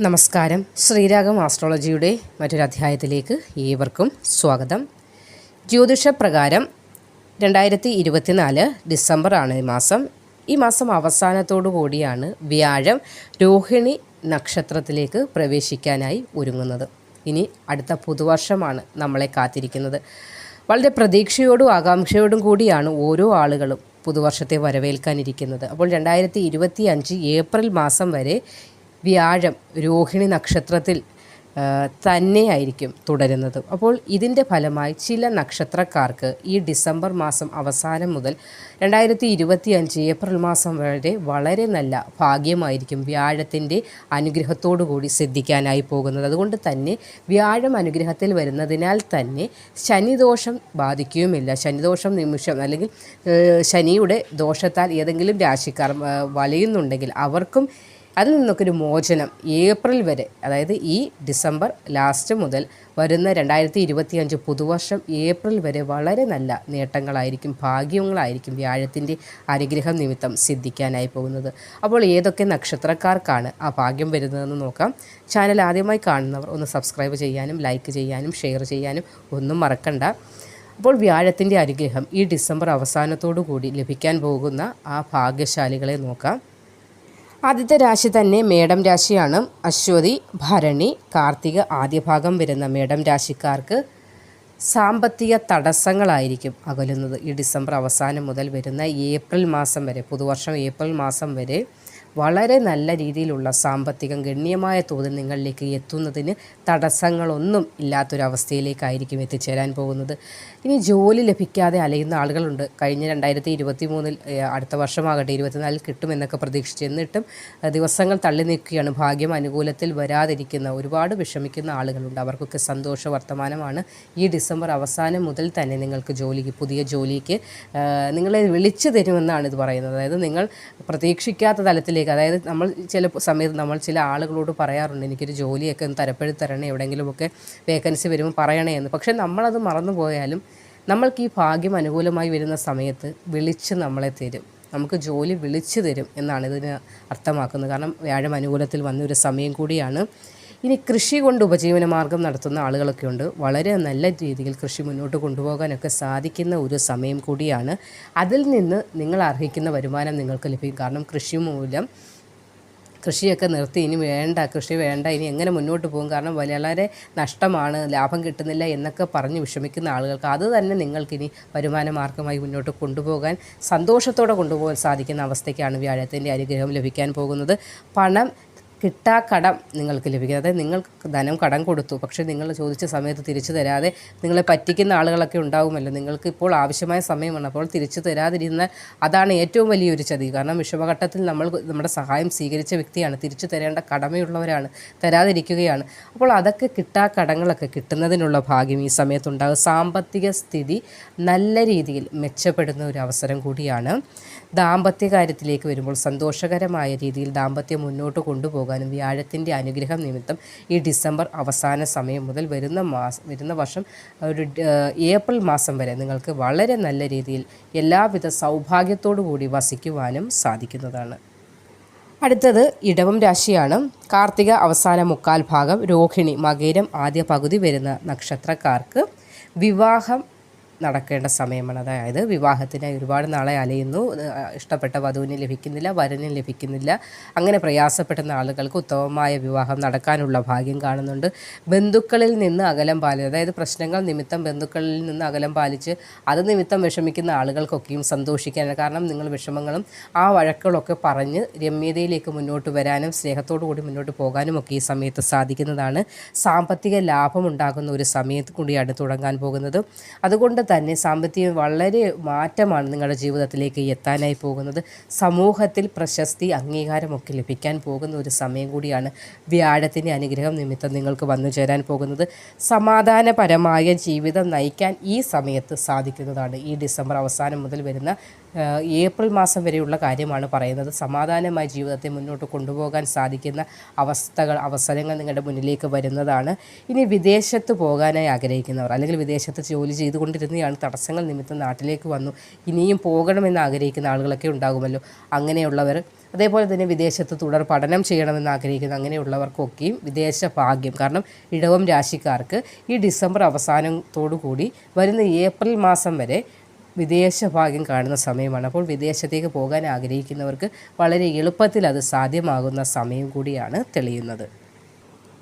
നമസ്കാരം. ശ്രീരാഗം ആസ്ട്രോളജിയുടെ മറ്റൊരു അധ്യായത്തിലേക്ക് ഏവർക്കും സ്വാഗതം. ജ്യോതിഷപ്രകാരം രണ്ടായിരത്തി ഇരുപത്തിനാല് ഡിസംബർ ആണ് ഈ മാസം. ഈ മാസം അവസാനത്തോടു കൂടിയാണ് വ്യാഴം രോഹിണി നക്ഷത്രത്തിലേക്ക് പ്രവേശിക്കാനായി ഒരുങ്ങുന്നത്. ഇനി അടുത്ത പുതുവർഷമാണ് നമ്മളെ കാത്തിരിക്കുന്നത്. വളരെ പ്രതീക്ഷയോടും ആകാംക്ഷയോടും കൂടിയാണ് ഓരോ ആളുകളും പുതുവർഷത്തെ വരവേൽക്കാനിരിക്കുന്നത്. അപ്പോൾ രണ്ടായിരത്തി ഇരുപത്തി അഞ്ച് ഏപ്രിൽ മാസം വരെ വ്യാഴം രോഹിണി നക്ഷത്രത്തിൽ തന്നെയായിരിക്കും തുടരുന്നത്. അപ്പോൾ ഇതിന്റെ ഫലമായി ചില നക്ഷത്രക്കാർക്ക് ഈ ഡിസംബർ മാസം അവസാനം മുതൽ രണ്ടായിരത്തി ഇരുപത്തി അഞ്ച് ഏപ്രിൽ മാസം വരെ വളരെ നല്ല ഭാഗ്യമായിരിക്കും വ്യാഴത്തിന്റെ കൂടി സിദ്ധിക്കാനായി പോകുന്നത്. അതുകൊണ്ട് തന്നെ വ്യാഴം അനുഗ്രഹത്തിൽ വരുന്നതിനാൽ തന്നെ ശനിദോഷം ബാധിക്കുകയുമില്ല. ശനിദോഷം നിമിഷം അല്ലെങ്കിൽ ശനിയുടെ ദോഷത്താൽ ഏതെങ്കിലും രാശിക്കാർ വലയുന്നുണ്ടെങ്കിൽ അവർക്കും അതിൽ നിന്നൊക്കെ ഒരു മോചനം ഏപ്രിൽ വരെ അതായത് ഈ ഡിസംബർ ലാസ്റ്റ് മുതൽ വരുന്ന രണ്ടായിരത്തി ഇരുപത്തി അഞ്ച് പുതുവർഷം ഏപ്രിൽ വരെ വളരെ നല്ല നേട്ടങ്ങളായിരിക്കും ഭാഗ്യങ്ങളായിരിക്കും വ്യാഴത്തിന്റെ അനുഗ്രഹം നിമിത്തം സിദ്ധിക്കാനായി പോകുന്നത്. അപ്പോൾ ഏതൊക്കെ നക്ഷത്രക്കാർക്കാണ് ആ ഭാഗ്യം വരുന്നതെന്ന് നോക്കാം. ചാനൽ ആദ്യമായി കാണുന്നവർ ഒന്ന് സബ്സ്ക്രൈബ് ചെയ്യാനും ലൈക്ക് ചെയ്യാനും ഷെയർ ചെയ്യാനും ഒന്നും മറക്കണ്ട. അപ്പോൾ വ്യാഴത്തിന്റെ അനുഗ്രഹം ഈ ഡിസംബർ അവസാനത്തോടു കൂടി ലഭിക്കാൻ പോകുന്ന ആ ഭാഗ്യശാലികളെ നോക്കാം. ആദ്യത്തെ രാശി തന്നെ മേടം രാശിയാണ്. അശ്വതി ഭരണി കാർത്തിക ആദ്യ ഭാഗം വരുന്ന മേടം രാശിക്കാർക്ക് സാമ്പത്തിക തടസ്സങ്ങളായിരിക്കും അകലുന്നത്. ഈ ഡിസംബർ അവസാനം മുതൽ വരുന്ന ഏപ്രിൽ മാസം വരെ പുതുവർഷം ഏപ്രിൽ മാസം വരെ വളരെ നല്ല രീതിയിലുള്ള സാമ്പത്തികം ഗണ്യമായ തോതിൽ നിങ്ങളിലേക്ക് എത്തുന്നതിന് തടസ്സങ്ങളൊന്നും ഇല്ലാത്തൊരവസ്ഥയിലേക്കായിരിക്കും എത്തിച്ചേരാൻ പോകുന്നത്. ഇനി ജോലി ലഭിക്കാതെ അലയുന്ന ആളുകളുണ്ട്. കഴിഞ്ഞ രണ്ടായിരത്തി ഇരുപത്തി മൂന്നിൽ അടുത്ത വർഷമാകട്ടെ ഇരുപത്തിനാലിൽ കിട്ടുമെന്നൊക്കെ പ്രതീക്ഷിച്ച് എന്നിട്ടും ദിവസങ്ങൾ തള്ളി നിൽക്കുകയാണ് ഭാഗ്യം അനുകൂലത്തിൽ വരാതിരിക്കുന്ന ഒരുപാട് വിഷമിക്കുന്ന ആളുകളുണ്ട്. അവർക്കൊക്കെ സന്തോഷ വർത്തമാനമാണ്. ഈ ഡിസംബർ അവസാനം മുതൽ തന്നെ നിങ്ങൾക്ക് ജോലിക്ക് പുതിയ ജോലിക്ക് നിങ്ങളെ വിളിച്ചു തരുമെന്നാണ് ഇത് പറയുന്നത്. അതായത് നിങ്ങൾ പ്രതീക്ഷിക്കാത്ത തലത്തിലേക്ക് അതായത് നമ്മൾ ചില സമയത്ത് നമ്മൾ ചില ആളുകളോട് പറയാറുണ്ട് എനിക്കൊരു ജോലിയൊക്കെ ഒന്ന് തരപ്പെടുത്തി തരണേ എവിടെയെങ്കിലുമൊക്കെ വേക്കൻസി വരുമ്പോൾ പറയണേ എന്ന്. പക്ഷേ നമ്മളത് മറന്നു പോയാലും നമ്മൾക്ക് ഈ ഭാഗ്യം അനുകൂലമായി വരുന്ന സമയത്ത് വിളിച്ച് നമ്മളെ തരും. നമുക്ക് ജോലി വിളിച്ചു തരും എന്നാണ് ഇതിന് അർത്ഥമാക്കുന്നത്. കാരണം വ്യാഴം അനുകൂലത്തിൽ വന്ന ഒരു സമയം കൂടിയാണ് ഇനി കൃഷി കൊണ്ട് ഉപജീവന മാർഗം നടത്തുന്ന ആളുകളൊക്കെ ഉണ്ട്. വളരെ നല്ല രീതിയിൽ കൃഷി മുന്നോട്ട് കൊണ്ടുപോകാനൊക്കെ സാധിക്കുന്ന ഒരു സമയം കൂടിയാണ്. അതിൽ നിന്ന് നിങ്ങൾ അർഹിക്കുന്ന വരുമാനം നിങ്ങൾക്ക് ലഭിക്കും. കാരണം കൃഷി മൂലം കൃഷിയൊക്കെ നിർത്തി ഇനി വേണ്ട കൃഷി വേണ്ട ഇനി എങ്ങനെ മുന്നോട്ട് പോകും? കാരണം വളരെ നഷ്ടമാണ് ലാഭം കിട്ടുന്നില്ല എന്നൊക്കെ പറഞ്ഞ് വിഷമിക്കുന്ന ആളുകൾക്ക് അത് തന്നെ നിങ്ങൾക്കിനി വരുമാന മാർഗമായി മുന്നോട്ട് കൊണ്ടുപോകാൻ സന്തോഷത്തോടെ കൊണ്ടുപോകാൻ സാധിക്കുന്ന അവസ്ഥയ്ക്കാണ് വ്യാഴത്തിന്റെ അനുഗ്രഹം ലഭിക്കാൻ പോകുന്നത്. പണം കിട്ടാക്കടം നിങ്ങൾക്ക് ലഭിക്കും. അതായത് നിങ്ങൾക്ക് ധനം കടം കൊടുത്തു പക്ഷേ നിങ്ങൾ ചോദിച്ച സമയത്ത് തിരിച്ചു തരാതെ നിങ്ങളെ പറ്റിക്കുന്ന ആളുകളൊക്കെ ഉണ്ടാകുമല്ലോ നിങ്ങൾക്ക് ഇപ്പോൾ ആവശ്യമായ സമയമാണ് അപ്പോൾ തിരിച്ചു തരാതിരുന്ന അതാണ് ഏറ്റവും വലിയൊരു ചതി. കാരണം വിഷമഘട്ടത്തിൽ നമ്മൾ നമ്മുടെ സഹായം സ്വീകരിച്ച വ്യക്തിയാണ്. തിരിച്ചു തരേണ്ട കടമയുള്ളവരാണ്. തരാതിരിക്കുകയാണ്. അപ്പോൾ അതൊക്കെ കിട്ടാ കടങ്ങളൊക്കെ കിട്ടുന്നതിനുള്ള ഭാഗ്യം ഈ സമയത്തുണ്ടാകും. സാമ്പത്തിക സ്ഥിതി നല്ല രീതിയിൽ മെച്ചപ്പെടുന്ന ഒരു അവസരം കൂടിയാണ്. ദാമ്പത്യ കാര്യത്തിലേക്ക് വരുമ്പോൾ സന്തോഷകരമായ രീതിയിൽ ദാമ്പത്യം മുന്നോട്ട് കൊണ്ടുപോകാനും വ്യാഴത്തിന്റെ അനുഗ്രഹം നിമിത്തം ഈ ഡിസംബർ അവസാന സമയം മുതൽ വരുന്ന മാസം വരുന്ന വർഷം ഒരു ഏപ്രിൽ മാസം വരെ നിങ്ങൾക്ക് വളരെ നല്ല രീതിയിൽ എല്ലാവിധ സൗഭാഗ്യത്തോടു കൂടി വസിക്കുവാനും സാധിക്കുന്നതാണ്. അടുത്തത് ഇടവം രാശിയാണ്. കാർത്തിക അവസാന മുക്കാൽ ഭാഗം രോഹിണി മകേരം ആദ്യ പകുതി വരുന്ന നക്ഷത്രക്കാർക്ക് വിവാഹം നടക്കേണ്ട സമയമാണ്. അതായത് വിവാഹത്തിനായി ഒരുപാട് നാളെ അലയുന്നു. ഇഷ്ടപ്പെട്ട വധുവിന് ലഭിക്കുന്നില്ല വരന് ലഭിക്കുന്നില്ല. അങ്ങനെ പ്രയാസപ്പെടുന്ന ആളുകൾക്ക് ഉത്തമമായ വിവാഹം നടക്കാനുള്ള ഭാഗ്യം കാണുന്നുണ്ട്. ബന്ധുക്കളിൽ നിന്ന് അകലം പാലിച്ച് അതായത് പ്രശ്നങ്ങൾ നിമിത്തം ബന്ധുക്കളിൽ നിന്ന് അകലം പാലിച്ച് അത് നിമിത്തം വിഷമിക്കുന്ന ആളുകൾക്കൊക്കെയും സന്തോഷിക്കാൻ കാരണം നിങ്ങൾ വിഷമങ്ങളും ആ വഴക്കുകളൊക്കെ പറഞ്ഞ് രമ്യതയിലേക്ക് മുന്നോട്ട് വരാനും സ്നേഹത്തോടു കൂടി മുന്നോട്ട് പോകാനും ഒക്കെ ഈ സമയത്ത് സാധിക്കുന്നതാണ്. സാമ്പത്തിക ലാഭം ഉണ്ടാകുന്ന ഒരു സമയത്ത് കൂടിയാണ് തുടങ്ങാൻ പോകുന്നത്. അതുകൊണ്ട് തന്നെ സാമ്പത്തികം വളരെ മാറ്റമാണ് നിങ്ങളുടെ ജീവിതത്തിലേക്ക് എത്താനായി പോകുന്നത്. സമൂഹത്തിൽ പ്രശസ്തി അംഗീകാരമൊക്കെ ലഭിക്കാൻ പോകുന്ന ഒരു സമയം കൂടിയാണ് വ്യാഴത്തിന്റെ അനുഗ്രഹം നിമിത്തം നിങ്ങൾക്ക് വന്നു ചേരാൻ പോകുന്നത്. സമാധാനപരമായ ജീവിതം നയിക്കാൻ ഈ സമയത്ത് സാധിക്കുന്നതാണ് ഈ ഡിസംബർ അവസാനം മുതൽ വരുന്ന ഏപ്രിൽ മാസം വരെയുള്ള കാര്യമാണ് പറയുന്നത്. സമാധാനമായ ജീവിതത്തെ മുന്നോട്ട് കൊണ്ടുപോകാൻ സാധിക്കുന്ന അവസ്ഥകൾ അവസരങ്ങൾ നിങ്ങളുടെ മുന്നിലേക്ക് വരുന്നതാണ്. ഇനി വിദേശത്ത് പോകാനായി ആഗ്രഹിക്കുന്നവർ അല്ലെങ്കിൽ വിദേശത്ത് ജോലി ചെയ്തുകൊണ്ടിരുന്നയാണ് തടസ്സങ്ങൾ നിമിത്തം നാട്ടിലേക്ക് വന്നു. ഇനിയും പോകണമെന്ന് ആഗ്രഹിക്കുന്ന ആളുകളൊക്കെ ഉണ്ടാകുമല്ലോ. അങ്ങനെയുള്ളവർ അതേപോലെ തന്നെ വിദേശത്ത് തുടർ പഠനം ചെയ്യണമെന്ന് ആഗ്രഹിക്കുന്ന അങ്ങനെയുള്ളവർക്കൊക്കെയും വിദേശ ഭാഗ്യം. കാരണം ഇടവം രാശിക്കാർക്ക് ഈ ഡിസംബർ അവസാനത്തോടു കൂടി വരുന്ന ഏപ്രിൽ മാസം വരെ വിദേശ ഭാഗ്യം കാണുന്ന സമയമാണ്. അപ്പോൾ വിദേശത്തേക്ക് പോകാൻ ആഗ്രഹിക്കുന്നവർക്ക് വളരെ എളുപ്പത്തിൽ അത് സാധ്യമാകുന്ന സമയം കൂടിയാണ് തെളിയുന്നത്.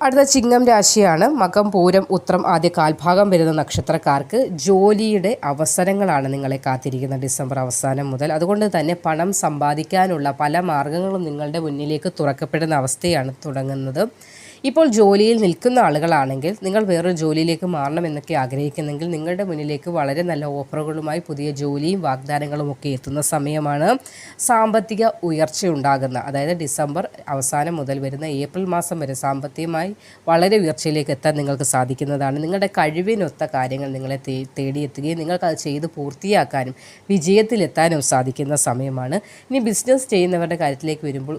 അടുത്ത ചിങ്ങം രാശിയാണ്. മകം പൂരം ഉത്രം ആദ്യ കാൽഭാഗം വരുന്ന നക്ഷത്രക്കാർക്ക് ജോലിയുടെ അവസരങ്ങളാണ് നിങ്ങളെ കാത്തിരിക്കുന്നത് ഡിസംബർ അവസാനം മുതൽ. അതുകൊണ്ട് തന്നെ പണം സമ്പാദിക്കാനുള്ള പല മാർഗങ്ങളും നിങ്ങളുടെ മുന്നിലേക്ക് തുറക്കപ്പെടുന്ന അവസ്ഥയാണ് തുടങ്ങുന്നത്. ഇപ്പോൾ ജോലിയിൽ നിൽക്കുന്ന ആളുകളാണെങ്കിൽ നിങ്ങൾ വേറൊരു ജോലിയിലേക്ക് മാറണമെന്നൊക്കെ ആഗ്രഹിക്കുന്നെങ്കിൽ നിങ്ങളുടെ മുന്നിലേക്ക് വളരെ നല്ല ഓഫറുകളുമായി പുതിയ ജോലിയും വാഗ്ദാനങ്ങളും ഒക്കെ എത്തുന്ന സമയമാണ് സാമ്പത്തിക ഉയർച്ച ഉണ്ടാകുന്ന. അതായത് ഡിസംബർ അവസാനം മുതൽ വരുന്ന ഏപ്രിൽ മാസം വരെ സാമ്പത്തികമായി വളരെ ഉയർച്ചയിലേക്ക് എത്താൻ നിങ്ങൾക്ക് സാധിക്കുന്നതാണ്. നിങ്ങളുടെ കഴിവിനൊത്ത കാര്യങ്ങൾ നിങ്ങളെ തേടിയെത്തുകയും നിങ്ങൾക്ക് അത് ചെയ്ത് പൂർത്തിയാക്കാനും വിജയത്തിലെത്താനും സാധിക്കുന്ന സമയമാണ്. ഇനി ബിസിനസ് ചെയ്യുന്നവരുടെ കാര്യത്തിലേക്ക് വരുമ്പോൾ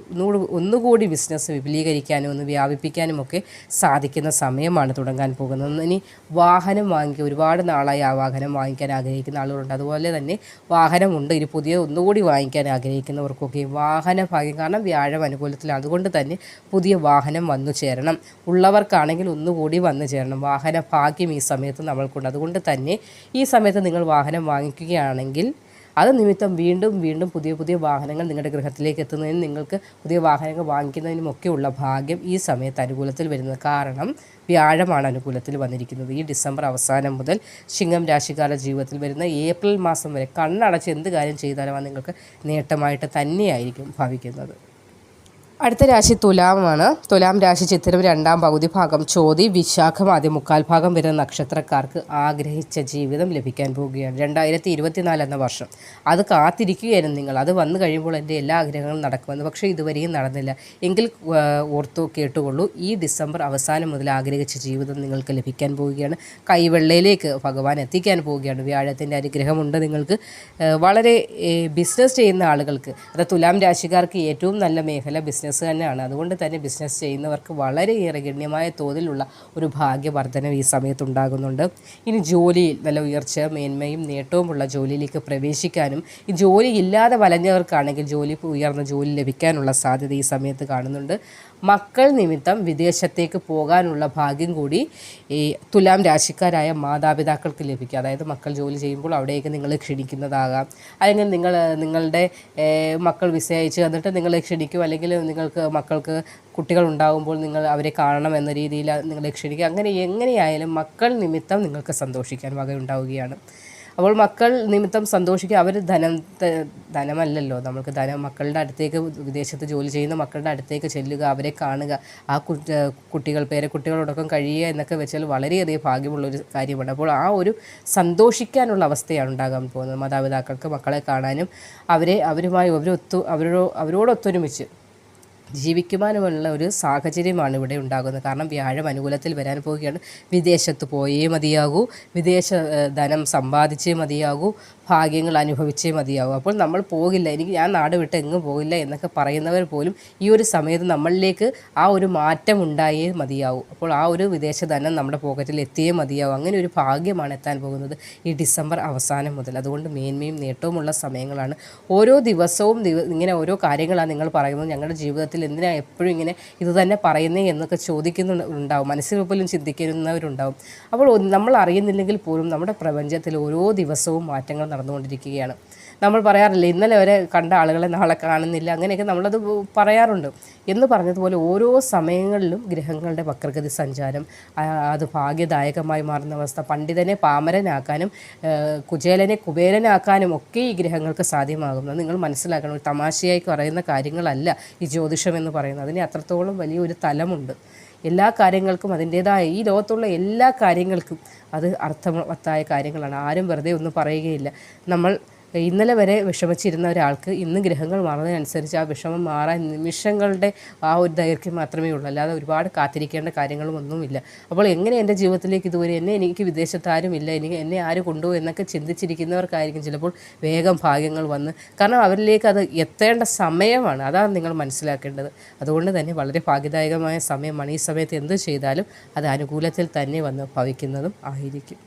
ഒന്നുകൂടി ബിസിനസ് വിപുലീകരിക്കാനും ഒന്ന് വ്യാപിപ്പിക്കാനും ഒക്കെ സാധിക്കുന്ന സമയമാണ് തുടങ്ങാൻ പോകുന്നത്. ഇനി വാഹനം വാങ്ങിക്കുക ഒരുപാട് നാളായി ആ വാഹനം വാങ്ങിക്കാൻ ആഗ്രഹിക്കുന്ന ആളുകളുണ്ട്. അതുപോലെ തന്നെ വാഹനമുണ്ട്. ഇനി പുതിയ ഒന്നുകൂടി വാങ്ങിക്കാൻ ആഗ്രഹിക്കുന്നവർക്കൊക്കെ വാഹന ഭാഗ്യം കാരണം വ്യാഴം അനുകൂലത്തിലാണ്. അതുകൊണ്ട് തന്നെ പുതിയ വാഹനം വന്നു ചേരണം. ഉള്ളവർക്കാണെങ്കിൽ ഒന്നുകൂടി വന്നു ചേരണം. വാഹന ഭാഗ്യം ഈ സമയത്ത് നമ്മൾക്കുണ്ട്. അതുകൊണ്ട് തന്നെ ഈ സമയത്ത് നിങ്ങൾ വാഹനം വാങ്ങിക്കുകയാണെങ്കിൽ അത് നിമിത്തം വീണ്ടും വീണ്ടും പുതിയ പുതിയ വാഹനങ്ങൾ നിങ്ങളുടെ ഗൃഹത്തിലേക്ക് എത്തുന്നതിനും നിങ്ങൾക്ക് പുതിയ വാഹനങ്ങൾ വാങ്ങിക്കുന്നതിനുമൊക്കെയുള്ള ഭാഗ്യം ഈ സമയത്ത് അനുകൂലത്തിൽ വരുന്നത്. കാരണം വ്യാഴമാണ് അനുകൂലത്തിൽ വന്നിരിക്കുന്നത്. ഈ ഡിസംബർ അവസാനം മുതൽ ചിങ്ങം രാശിക്കാരുടെ ജീവിതത്തിൽ വരുന്ന ഏപ്രിൽ മാസം വരെ കണ്ണടച്ച് എന്ത് കാര്യം ചെയ്താലും നിങ്ങൾക്ക് നേട്ടമായിട്ട് തന്നെയായിരിക്കും ഭവിക്കുന്നത്. അടുത്ത രാശി തുലാമാണ്. തുലാം രാശി ചിത്രം രണ്ടാം പകുതി ഭാഗം ചോതി വിശാഖം ആദ്യം മുക്കാൽ ഭാഗം വരുന്ന നക്ഷത്രക്കാർക്ക് ആഗ്രഹിച്ച ജീവിതം ലഭിക്കാൻ പോവുകയാണ്. രണ്ടായിരത്തി ഇരുപത്തിനാല് എന്ന വർഷം. അത് കാത്തിരിക്കുകയായിരുന്നു നിങ്ങൾ. അത് വന്നു കഴിയുമ്പോൾ എന്റെ എല്ലാ ആഗ്രഹങ്ങളും നടക്കുമെന്ന്. പക്ഷേ ഇതുവരെയും നടന്നില്ല. എങ്കിൽ ഓർത്തു കേട്ടുകൊള്ളൂ. ഈ ഡിസംബർ അവസാനം മുതൽ ആഗ്രഹിച്ച ജീവിതം നിങ്ങൾക്ക് ലഭിക്കാൻ പോവുകയാണ്. കൈവെള്ളയിലേക്ക് ഭഗവാൻ എത്തിക്കാൻ പോവുകയാണ്. വ്യാഴത്തിന്റെ അനുഗ്രഹമുണ്ട് നിങ്ങൾക്ക്. വളരെ ബിസിനസ് ചെയ്യുന്ന ആളുകൾക്ക് അത് തുലാം രാശിക്കാർക്ക് ഏറ്റവും നല്ല മേഖല ബിസിനസ് തന്നെയാണ്. അതുകൊണ്ട് തന്നെ ബിസിനസ് ചെയ്യുന്നവർക്ക് വളരെയേറെ ഗണ്യമായ തോതിലുള്ള ഒരു ഭാഗ്യവർദ്ധനം ഈ സമയത്ത് ഉണ്ടാകുന്നുണ്ട് ഇനി ജോലിയിൽ നല്ല ഉയർച്ച മേന്മയും നേട്ടവുമുള്ള ജോലിയിലേക്ക് പ്രവേശിക്കാനും ഈ ജോലി ഇല്ലാതെ വലഞ്ഞവർക്കാണെങ്കിൽ ജോലി ഉയർന്ന ജോലി ലഭിക്കാനുള്ള സാധ്യത ഈ സമയത്ത് കാണുന്നുണ്ട്. മക്കൾ നിമിത്തം വിദേശത്തേക്ക് പോകാനുള്ള ഭാഗ്യം കൂടി ഈ തുലാം രാശിക്കാരായ മാതാപിതാക്കൾക്ക് ലഭിക്കും. അതായത് മക്കൾ ജോലി ചെയ്യുമ്പോൾ അവിടേക്ക് നിങ്ങൾ ക്ഷണിക്കുന്നതാകാം. അല്ലെങ്കിൽ നിങ്ങൾ നിങ്ങളുടെ മക്കൾ വിസ അയച്ച് തന്നിട്ട് നിങ്ങളെ ക്ഷണിക്കും. അല്ലെങ്കിൽ നിങ്ങൾക്ക് മക്കൾക്ക് കുട്ടികൾ ഉണ്ടാകുമ്പോൾ നിങ്ങൾ അവരെ കാണണം എന്ന രീതിയിൽ നിങ്ങളെ ക്ഷണിക്കുക. അങ്ങനെ എങ്ങനെയായാലും മക്കൾ നിമിത്തം നിങ്ങൾക്ക് സന്തോഷിക്കാൻ വകയുണ്ടാവുകയാണ്. അപ്പോൾ മക്കൾ നിമിത്തം സന്തോഷിക്കുക അവർ ധനം ധനമല്ലല്ലോ. നമുക്ക് ധനം മക്കളുടെ അടുത്തേക്ക് വിദേശത്ത് ജോലി ചെയ്യുന്ന മക്കളുടെ അടുത്തേക്ക് ചെല്ലുക അവരെ കാണുക. ആ കുട്ടികൾ കുട്ടികൾ പേരക്കുട്ടികളോടൊപ്പം കഴിയുക എന്നൊക്കെ വെച്ചാൽ വളരെയധികം ഭാഗ്യമുള്ളൊരു കാര്യമാണ്. അപ്പോൾ ആ ഒരു സന്തോഷിക്കാനുള്ള അവസ്ഥയാണ് ഉണ്ടാകാൻ പോകുന്നത്. മാതാപിതാക്കൾക്ക് മക്കളെ കാണാനും അവരെ അവരുമായി അവരൊത്തു അവരോ അവരോടൊത്തൊരുമിച്ച് ജീവിക്കുവാനുമുള്ള ഒരു സാഹചര്യമാണ് ഇവിടെ ഉണ്ടാകുന്നത്. കാരണം വ്യാഴം അനുകൂലത്തിൽ വരാൻ പോവുകയാണ്. വിദേശത്ത് പോയേ മതിയാകൂ. വിദേശ ധനം സമ്പാദിച്ചേ മതിയാകൂ. ഭാഗ്യങ്ങൾ അനുഭവിച്ചേ മതിയാവും. അപ്പോൾ നമ്മൾ പോകില്ല. എനിക്ക് ഞാൻ നാട് വിട്ട് എങ്ങും പോകില്ല എന്നൊക്കെ പറയുന്നവർ പോലും ഈ ഒരു സമയത്ത് നമ്മളിലേക്ക് ആ ഒരു മാറ്റം ഉണ്ടായേ മതിയാവും. അപ്പോൾ ആ ഒരു വിദേശ ധനം നമ്മുടെ പോക്കറ്റിൽ എത്തിയേ മതിയാവും. അങ്ങനെ ഒരു ഭാഗ്യമാണ് എത്താൻ പോകുന്നത് ഈ ഡിസംബർ അവസാനം മുതൽ. അതുകൊണ്ട് മേന്മയും നേട്ടവുമുള്ള സമയങ്ങളാണ്. ഓരോ ദിവസവും ഇങ്ങനെ ഓരോ കാര്യങ്ങളാണ് നിങ്ങൾ പറയുന്നത്. ഞങ്ങളുടെ ജീവിതത്തിൽ എന്തിനാണ് എപ്പോഴും ഇങ്ങനെ ഇത് തന്നെ പറയുന്നേ എന്നൊക്കെ ചോദിക്കുന്നുണ്ടാവും മനസ്സിൽ പോലും ചിന്തിക്കുന്നവരുണ്ടാവും. അപ്പോൾ നമ്മൾ അറിയുന്നില്ലെങ്കിൽ പോലും നമ്മുടെ പ്രപഞ്ചത്തിൽ ഓരോ ദിവസവും മാറ്റങ്ങൾ നടന്നുകൊണ്ടിരിക്കുകയാണ്. നമ്മൾ പറയാറില്ല ഇന്നലെ വരെ കണ്ട ആളുകളെ നാളെ കാണുന്നില്ല അങ്ങനെയൊക്കെ നമ്മളത് പറയാറുണ്ട്. എന്ന് പറഞ്ഞതുപോലെ ഓരോ സമയങ്ങളിലും ഗ്രഹങ്ങളുടെ വക്രഗതി സഞ്ചാരം അത് ഭാഗ്യദായകമായി മാറുന്ന അവസ്ഥ പണ്ഡിതനെ പാമരനാക്കാനും കുചേലനെ കുബേരനാക്കാനും ഒക്കെ ഈ ഗ്രഹങ്ങൾക്ക് സാധ്യമാകുന്നത് നിങ്ങൾ മനസ്സിലാക്കണം ഒരു തമാശയായി പറയുന്ന കാര്യങ്ങളല്ല ഈ ജ്യോതിഷം എന്ന് പറയുന്നത്. അതിന് അത്രത്തോളം വലിയൊരു തലമുണ്ട്. എല്ലാ കാര്യങ്ങൾക്കും അതിന്റേതായ ഈ ലോകത്തുള്ള എല്ലാ കാര്യങ്ങൾക്കും അത് അർത്ഥവത്തായ കാര്യങ്ങളാണ്. ആരും വെറുതെ ഒന്നും പറയുകയില്ല. നമ്മൾ ഇന്നലെ വരെ വിഷമിച്ചിരുന്ന ഒരാൾക്ക് ഇന്ന് ഗ്രഹങ്ങൾ മാറുന്നതിനനുസരിച്ച് ആ വിഷമം മാറാൻ നിമിഷങ്ങളുടെ ആ ഒരു ദൈർഘ്യം മാത്രമേ ഉള്ളൂ. അല്ലാതെ ഒരുപാട് കാത്തിരിക്കേണ്ട കാര്യങ്ങളും ഒന്നുമില്ല. അപ്പോൾ എങ്ങനെ എന്റെ ജീവിതത്തിലേക്ക് ഇതുവരെ എന്നെ എനിക്ക് വിദേശത്താരും ഇല്ല എനിക്ക് എന്നെ ആര് കൊണ്ടുപോകും എന്നൊക്കെ ചിന്തിച്ചിരിക്കുന്നവർക്കായിരിക്കും ചിലപ്പോൾ വേഗം ഭാഗ്യങ്ങൾ വന്ന്. കാരണം അവരിലേക്ക് അത് എത്തേണ്ട സമയമാണ്. അതാണ് നിങ്ങൾ മനസ്സിലാക്കേണ്ടത്. അതുകൊണ്ട് തന്നെ വളരെ ഭാഗ്യദായകമായ സമയമാണ്. ഈ സമയത്ത് എന്ത് ചെയ്താലും അത് അനുകൂലത്തിൽ തന്നെ വന്ന് ഭവിക്കുന്നതും ആയിരിക്കും.